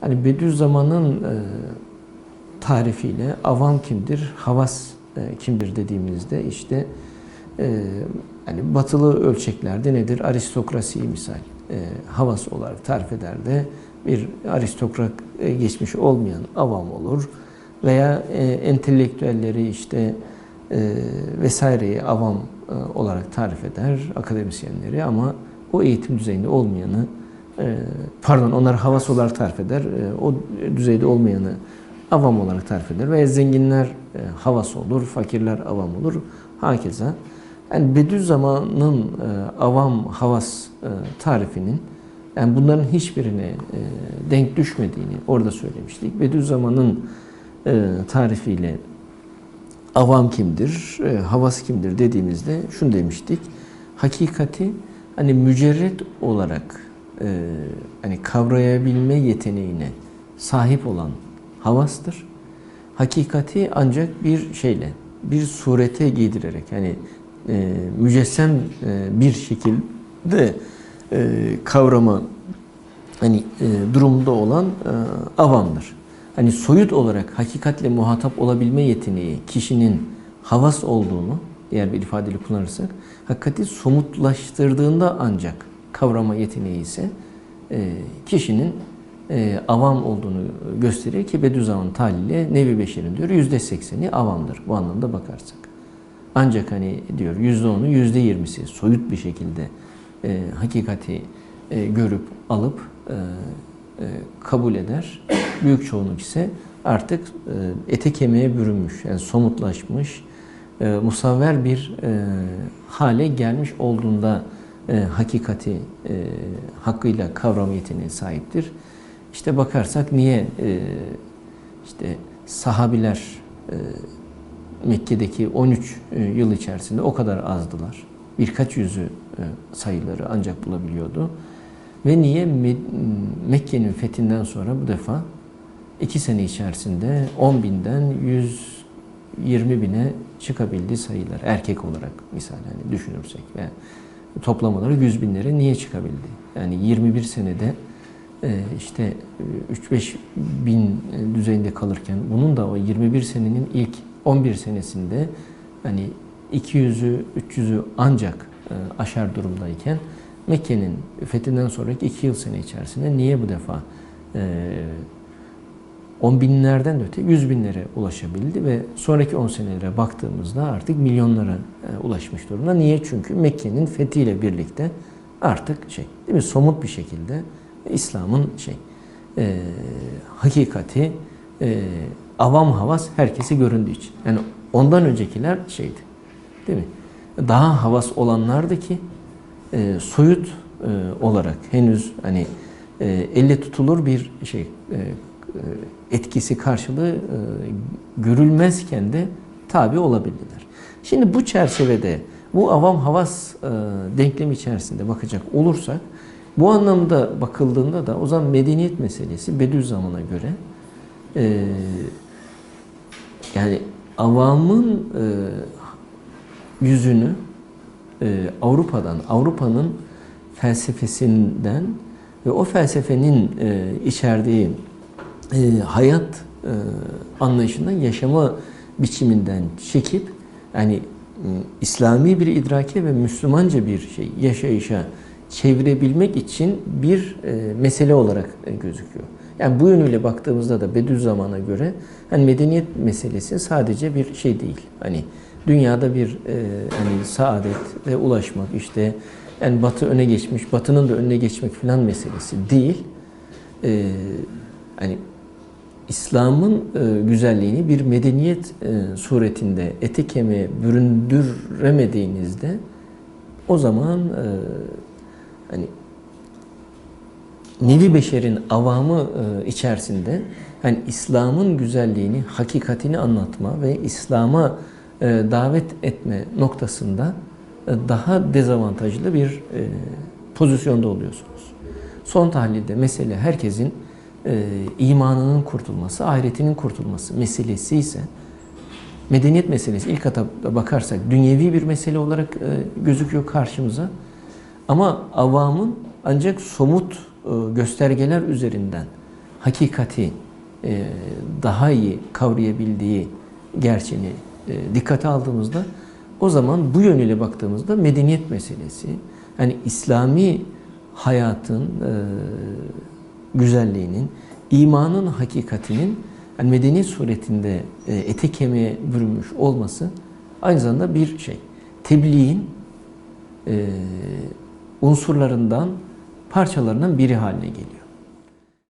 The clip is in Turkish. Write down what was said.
Hani Bediüzzaman'ın e, tarifiyle avam kimdir, havas e, kimdir dediğimizde işte e, hani batılı ölçeklerde nedir? Aristokrasi misal e, havas olarak tarif eder de bir aristokrat geçmiş olmayan avam olur veya entelektüelleri işte vesaireyi avam olarak tarif eder akademisyenleri ama o eğitim düzeyinde olmayanı pardon onlar havas olarak tarif eder e, o düzeyde olmayanı avam olarak tarif eder veya zenginler e, havas olur fakirler avam olur hakeza yani Bediüzzaman'ın e, avam havas e, tarifinin yani bunların hiçbirine denk düşmediğini orada söylemiştik. Bediüzzaman'ın tarifiyle avam kimdir, havas kimdir dediğimizde şunu demiştik. Hakikati hani mücerret olarak e, hani kavrayabilme yeteneğine sahip olan havastır. Hakikati ancak bir şeyle, bir surete giydirerek yani e, mücessem e, bir şekilde e, kavrama hani e, durumda olan e, avamdır. Hani soyut olarak hakikatle muhatap olabilme yeteneği kişinin havas olduğunu diğer bir ifadeyle kullanırsak hakikati somutlaştırdığında ancak kavrama yeteneği ise e, kişinin e, avam olduğunu gösterir ki Bediüzzaman tahlili Nevi Beşer'in diyor yüzde sekseni avamdır bu anlamda bakarsak. Ancak hani diyor yüzde onu yüzde yirmisi soyut bir şekilde e, hakikati e, görüp alıp e, e, kabul eder. Büyük çoğunluk ise artık e, ete kemiğe bürünmüş, yani somutlaşmış, e, musavver bir e, hale gelmiş olduğunda e, hakikati e, hakkıyla kavram yeteneğine sahiptir. İşte bakarsak niye e, işte sahabiler e, Mekke'deki 13 e, yıl içerisinde o kadar azdılar. Birkaç yüzü e, sayıları ancak bulabiliyordu. Ve niye Mekke'nin fethinden sonra bu defa iki sene içerisinde 10 binden 120 bine çıkabildi sayılar erkek olarak misal hani düşünürsek ve toplam olarak 100 binlere niye çıkabildi? Yani 21 senede e, işte 3-5 bin düzeyinde kalırken bunun da o 21 senenin ilk 11 senesinde hani 200'ü 300'ü ancak e, aşar durumdayken Mekke'nin fethinden sonraki iki yıl sene içerisinde niye bu defa e, on binlerden de öte yüz binlere ulaşabildi ve sonraki on senelere baktığımızda artık milyonlara e, ulaşmış durumda. Niye? Çünkü Mekke'nin fethiyle birlikte artık şey değil mi somut bir şekilde İslam'ın şey e, hakikati e, avam havas herkese göründüğü için. Yani ondan öncekiler şeydi değil mi? Daha havas olanlardı ki e, soyut e, olarak henüz hani e, elle tutulur bir şey e, etkisi karşılığı e, görülmezken de tabi olabildiler. Şimdi bu çerçevede bu avam havas e, denklemi içerisinde bakacak olursak bu anlamda bakıldığında da o zaman medeniyet meselesi Bediüzzaman'a göre e, yani avamın e, yüzünü e, Avrupa'dan, Avrupa'nın felsefesinden ve o felsefenin e, içerdiği e, hayat e, anlayışından, yaşama biçiminden çekip yani e, İslami bir idrake ve Müslümanca bir şey yaşayışa çevirebilmek için bir e, mesele olarak e, gözüküyor. Yani bu yönüyle baktığımızda da Bediüzzaman'a göre hani medeniyet meselesi sadece bir şey değil. Hani dünyada bir e, hani saadete ulaşmak işte yani Batı öne geçmiş, Batı'nın da önüne geçmek falan meselesi değil. E, hani İslam'ın e, güzelliğini bir medeniyet e, suretinde ete kemiğe büründüremediğinizde o zaman e, hani nevi beşerin avamı içerisinde hani İslam'ın güzelliğini, hakikatini anlatma ve İslam'a davet etme noktasında daha dezavantajlı bir pozisyonda oluyorsunuz. Son tahlilde mesele herkesin imanının kurtulması, ahiretinin kurtulması meselesi ise medeniyet meselesi ilk etapta bakarsak dünyevi bir mesele olarak gözüküyor karşımıza. Ama avamın ancak somut göstergeler üzerinden hakikati e, daha iyi kavrayabildiği gerçeğini e, dikkate aldığımızda o zaman bu yönüyle baktığımızda medeniyet meselesi, yani İslami hayatın e, güzelliğinin, imanın hakikatinin yani medeniyet suretinde e, ete kemiğe bürünmüş olması aynı zamanda bir şey. Tebliğin e, unsurlarından, parçalarından biri haline geliyor.